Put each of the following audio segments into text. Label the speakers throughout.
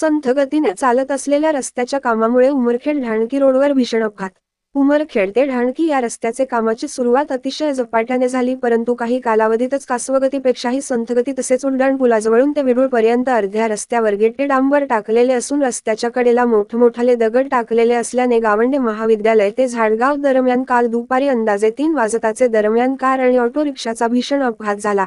Speaker 1: संथ गतीने चालत असलेल्या रस्त्याच्या कामामुळे उमरखेड ढाणकी रोडवर भीषण अपघात. उमरखेड ते ढाणकी या रस्त्याचे कामाची सुरुवात अतिशय झपाट्याने झाली परंतु काही कालावधीतच कासवगतीपेक्षाही संथगती तसेच उड्डाण पुलाजवळून ते विडूळपर्यंत अर्ध्या रस्त्यावर गेटे डांबर टाकलेले असून रस्त्याच्या कडेला मोठमोठाले दगड टाकलेले असल्याने गावंडे महाविद्यालय ते झाडगाव दरम्यान काल दुपारी अंदाजे तीन वाजताचे दरम्यान कार आणि ऑटो रिक्षाचा भीषण अपघात झाला.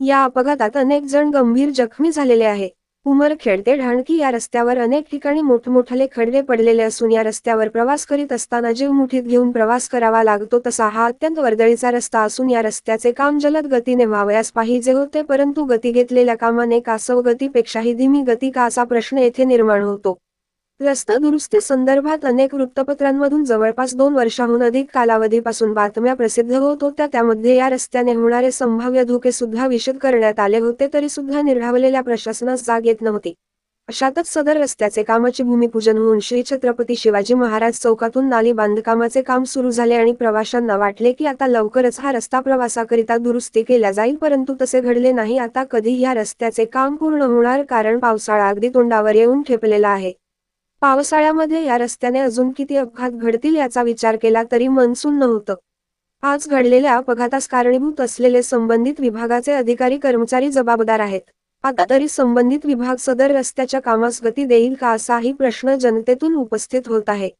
Speaker 1: या अपघातात अनेक जण गंभीर जखमी झालेले आहे. उमरखेड ते ढाणकी या रस्त्यावर अनेक ठिकाणी मोठमोठाले खडले पडलेले असून या रस्त्यावर प्रवास करीत असताना जीव मुठीत घेऊन प्रवास करावा लागतो तसा हा अत्यंत वर्दळीचा रस्ता असून या रस्त्याचे काम जलद गतीने व्हावयास पाहिजे होते परंतु गती घेतलेल्या कामाने कासव गतीपेक्षाही धीमी गती का असा प्रश्न येथे निर्माण होतो. रस्ता दुरुस्ती संदर्भात अनेक वृत्तपत्रांमधून जवळपास दोन वर्षाहून अधिक कालावधीपासून बातम्या प्रसिद्ध होत होत्या. त्यामध्ये या रस्त्याने होणारे संभाव्य धोके सुद्धा विशद करण्यात आले होते तरी सुद्धा निर्ढावलेल्या प्रशासनास जाग येत नव्हती. अशातच सदर रस्त्याचे कामाचे भूमिपूजन होऊन श्री छत्रपती शिवाजी महाराज चौकातून नाली बांधकामाचे काम सुरू झाले आणि प्रवाशांना वाटले की आता लवकरच हा रस्ता प्रवासाकरिता दुरुस्ती केल्या जाईल परंतु तसे घडले नाही. आता कधी या रस्त्याचे काम पूर्ण होणार कारण पावसाळा अगदी तोंडावर येऊन ठेपलेला आहे. पावसाळ्यामध्ये या रस्त्याने अजून किती अपघात घडतील याचा विचार केला तरी मनसून नव्हतं. आज घडलेल्या अपघातास कारणीभूत असलेले संबंधित विभागाचे अधिकारी कर्मचारी जबाबदार आहेत. आता तरी संबंधित विभाग सदर रस्त्याच्या कामास गती देईल का असाही प्रश्न जनतेतून उपस्थित होत आहे.